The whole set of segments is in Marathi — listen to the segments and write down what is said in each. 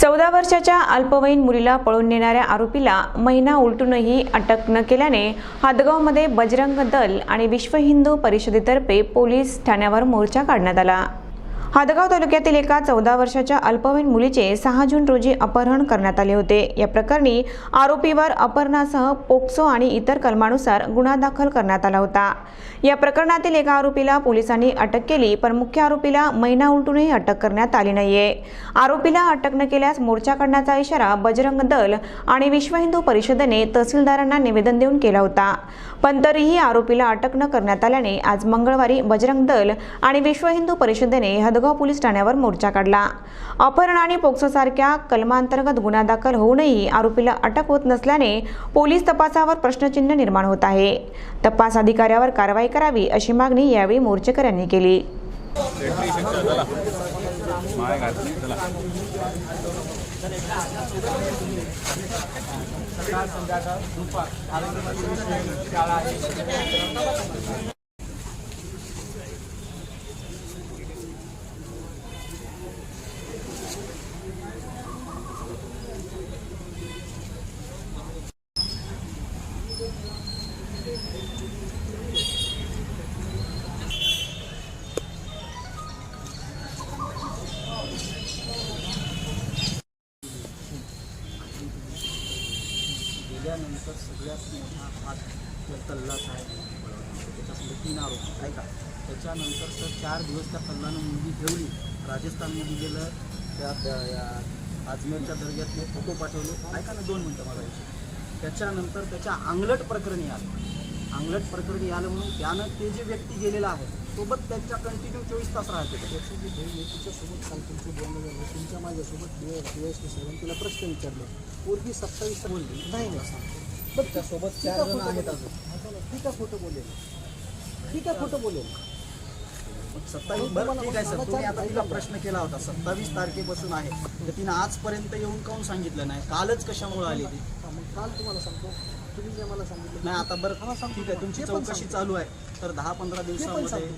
चौदा वर्षाच्या अल्पवयीन मुलीला पळून नेणाऱ्या आरोपीला महिना उलटूनही अटक न केल्याने हादगावमध्ये बजरंग दल आणि विश्व हिंदू परिषदेतर्फे पोलीस ठाण्यावर मोर्चा काढण्यात आला. हादगाव तालुक्यातील एका चौदा वर्षाच्या अल्पवयीन मुलीचे सहा जून रोजी अपहरण करण्यात आले होते. या प्रकरणी आरोपीवर अपहरणासह पोक्सो आणि इतर कलमानुसार गुन्हा दाखल करण्यात आला होता. या प्रकरणातील एका आरोपीला पोलिसांनी अटक केली पण मुख्य आरोपीला महिना उलटूनही अटक करण्यात आली नाहीये. आरोपीला अटक न केल्यास मोर्चा काढण्याचा इशारा बजरंग दल आणि विश्व हिंदू परिषदेने तहसीलदारांना निवेदन देऊन केला होता. पण तरीही आरोपीला अटक न करण्यात आल्याने आज मंगळवारी बजरंग दल आणि विश्व हिंदू परिषदेने हदगाव पोलीस ठाण्यावर मोर्चा काढला. अपहरण आणि पोक्सोसारख्या कलमांतर्गत गुन्हा दाखल होऊनही आरोपीला अटक होत नसल्याने पोलीस तपासावर प्रश्नचिन्ह निर्माण होत आहे. तपास अधिकाऱ्यावर कारवाई करावी अशी मागणी यावेळी मोर्चेकऱ्यांनी केली. गेल्यानंतर सगळ्यात मोठा हात तर तल्लाचा आहे त्याच्यासमोर तीन आरोप ऐका. त्याच्यानंतर तर चार दिवस त्या तल्लानं मुलगी ठेवली. राजस्थानमध्ये गेलं त्या या अजमेरच्या दर्ग्यातले फोटो पाठवले. ऐका ना दोन मिनटं मला विषय त्याच्यानंतर त्याच्या अंगलट प्रकरणी आलं. अंगलट प्रकरणी आलं म्हणून त्यानं ते जे व्यक्ती गेलेला आहे सोबत त्याच्या कंटिन्यू चोवीस तास राहते. तिच्यासोबत काल तुमची बोलणं झालं तुमच्या माझ्यासोबत साहेबांनी तिला प्रश्न विचारले. पोरगी सत्तावीस बोलली. नाही नाही त्यासोबत चार जण आहेत अजून. ठीक आहे खोटं बोलेल? ठीक आहे खोटं बोलेल? सत्तावीस बरं ठीक आहे सर. तुम्ही आता तिला प्रश्न केला होता. सत्तावीस तारखेपासून आहे. तर तिनं आजपर्यंत येऊन काऊन सांगितलं नाही? कालच कशामुळे आली ती? काल तुम्हाला सांगतो. तुम्ही जे मला सांगितलं. नाही आता बरं ठीक आहे तुमची चौकशी चालू आहे? तर दहा पंधरा ते पण दिवसामध्ये सांगतो.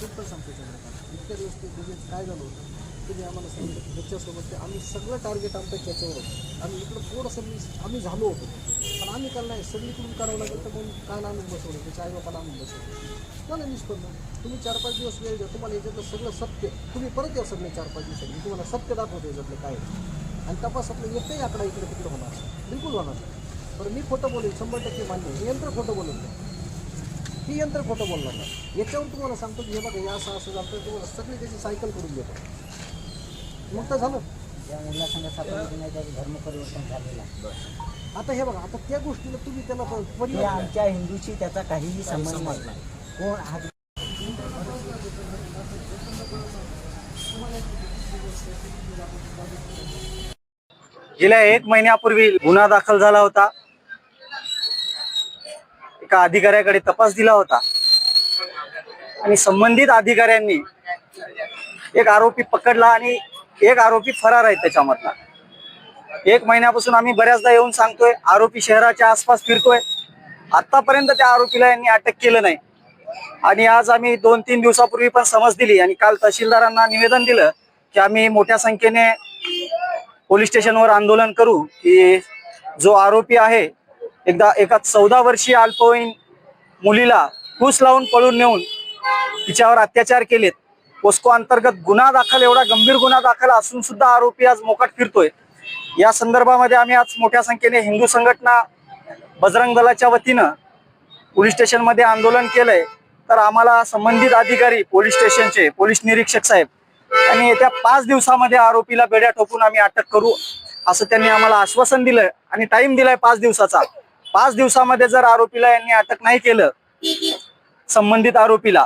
ते पण सांगतो इतक्या दिवस ते म्हणजे काय झालं होतं? तुम्ही आम्हाला सांगितलं की ह्याच्यासोबत ते आम्ही सगळं टार्गेट आमचं त्याच्यावर होतं. आम्ही इकडं थोडंसं मी आम्ही झालो होतो. पण आम्ही काल नाही सगळीकडून करावं लागेल तर मग काल आणून बसवलं. त्याच्या आई बापाला आणून बसवलं. मला निष्पन्न. तुम्ही चार पाच दिवस वेळ द्या. तुम्हाला याच्यातलं सगळं सत्य तुम्ही परत या सगळे चार पाच दिवसांनी. मी तुम्हाला सत्य दाखवतो याच्यातलं काय आहे. आणि तपासातलं एकही आकडा इकडे तिकडे होणार नाही. बिलकुल होणार नाही. बरं मी खोटं बोलेल शंभर टक्के मान्य. हे यंत्र खोटं बोलत नाही ही यंत्र खोटं बोलणार नाही. याच्यावर तुम्हाला सांगतो की हे बघा या असं असं झालं तर तुम्हाला सगळी त्याची सायकल करून देतो. मग तर झालं. या मुला त्याचं धर्म परिवर्तन झालेलं आहे. आता हे बघा आता त्या गोष्टीला तुम्ही त्याला प- परिवर्तन आमच्या हिंदूशी त्याचा काहीही संबंध नाही. कोण हा गेल्या एक महिन्यापूर्वी गुन्हा दाखल झाला होता. एका अधिकाऱ्याकडे तपास दिला होता. आणि संबंधित अधिकाऱ्यांनी एक आरोपी पकडला आणि एक आरोपी फरार आहे त्याच्यामधला. एक महिन्यापासून आम्ही बऱ्याचदा येऊन सांगतोय आरोपी शहराच्या आसपास फिरतोय. आतापर्यंत त्या आरोपीला यांनी अटक केलं नाही. आणि आज आम्ही दोन तीन दिवसापूर्वी पण समज दिली आणि काल तहसीलदारांना निवेदन दिलं की आम्ही मोठ्या संख्येने पोलीस स्टेशनवर आंदोलन करू की जो आरोपी आहे एकदा एका चौदा वर्षीय अल्पवयीन मुलीला कूस लावून पळून नेऊन तिच्यावर अत्याचार केलेत. पोस्को अंतर्गत गुन्हा दाखल एवढा गंभीर गुन्हा दाखल असून सुद्धा आरोपी आज मोकाट फिरतोय. या संदर्भामध्ये आम्ही आज मोठ्या संख्येने हिंदू संघटना बजरंग दलाच्या वतीनं पोलीस स्टेशनमध्ये आंदोलन केलंय. तर आम्हाला संबंधित अधिकारी पोलीस स्टेशनचे पोलीस निरीक्षक साहेब आणि येत्या पाच दिवसामध्ये आरोपीला बेड्या ठोकून आम्ही अटक करू असं त्यांनी आम्हाला आश्वासन दिलं आणि टाइम दिलाय पाच दिवसाचा. पाच दिवसामध्ये जर आरोपीला यांनी अटक नाही केलं संबंधित आरोपीला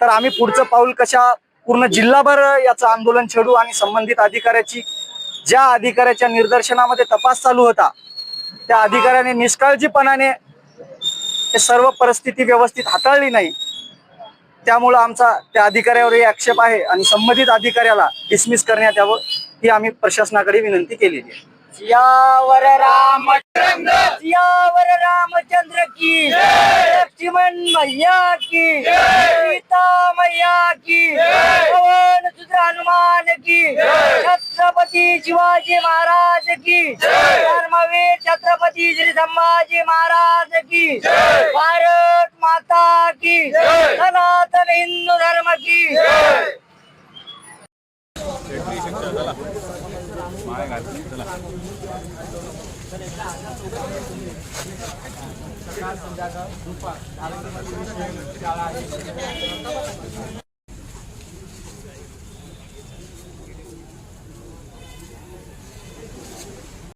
तर आम्ही पुढचं पाऊल कशा पूर्ण जिल्हाभर याचं आंदोलन छेडू आणि संबंधित अधिकाऱ्याची ज्या अधिकाऱ्याच्या निर्दर्शनामध्ये तपास चालू होता त्या अधिकाऱ्याने निष्काळजीपणाने हे सर्व परिस्थिती व्यवस्थित हाताळली नाही. त्यामुळं आमचा त्या अधिकाऱ्यावरही आक्षेप आहे आणि संबंधित अधिकाऱ्याला डिसमिस करण्यात यावं ही आम्ही प्रशासनाकडे विनंती केलेली आहे. सियावर राम सियावर रामचंद्र की लक्ष्मण मैया की सीता मैया की पवन सुंदर हनुमान की छत्रपती शिवाजी महाराज की धर्मवीर छत्रपती श्री संभाजी महाराज की भारत माता की सनातन हिंदू धर्म की पाय घातली चला सकाळ संध्याकाळ दुपार शाळा आहे